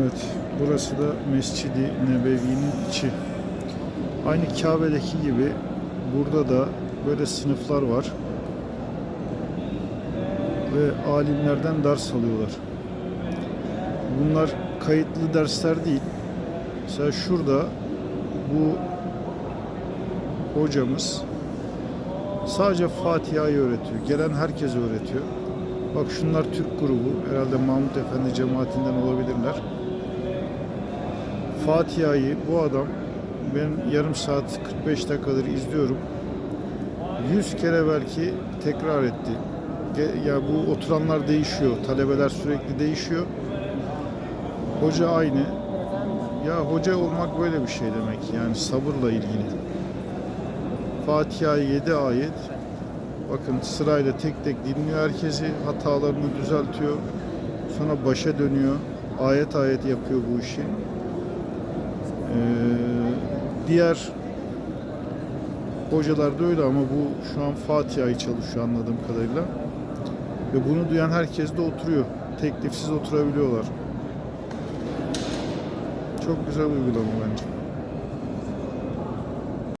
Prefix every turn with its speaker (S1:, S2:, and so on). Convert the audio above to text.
S1: Evet, burası da Mescidi Nebevi'nin içi. Aynı Kabe'deki gibi burada da böyle sınıflar var. Ve alimlerden ders alıyorlar. Bunlar kayıtlı dersler değil. Mesela şurada bu hocamız sadece Fatiha'yı öğretiyor. Gelen herkese öğretiyor. Bak şunlar Türk grubu. Herhalde Mahmut Efendi cemaatinden olabilirler. Fatiha'yı bu adam ben yarım saat 45 dakikadır izliyorum. 100 kere belki tekrar etti. Ya bu oturanlar değişiyor. Talebeler sürekli değişiyor. Hoca aynı. Ya hoca olmak böyle bir şey demek. Yani sabırla ilgili. Fatiha 7 ayet. Bakın sırayla tek tek dinliyor herkesi. Hatalarını düzeltiyor. Sonra başa dönüyor. Ayet ayet yapıyor bu işi. Ee, diğer hocalar da öyle ama bu şu an Fatiha'yı çalışıyor anladığım kadarıyla. Ve bunu duyan herkes de oturuyor. Teklifsiz oturabiliyorlar. Çok güzel uygulama bence.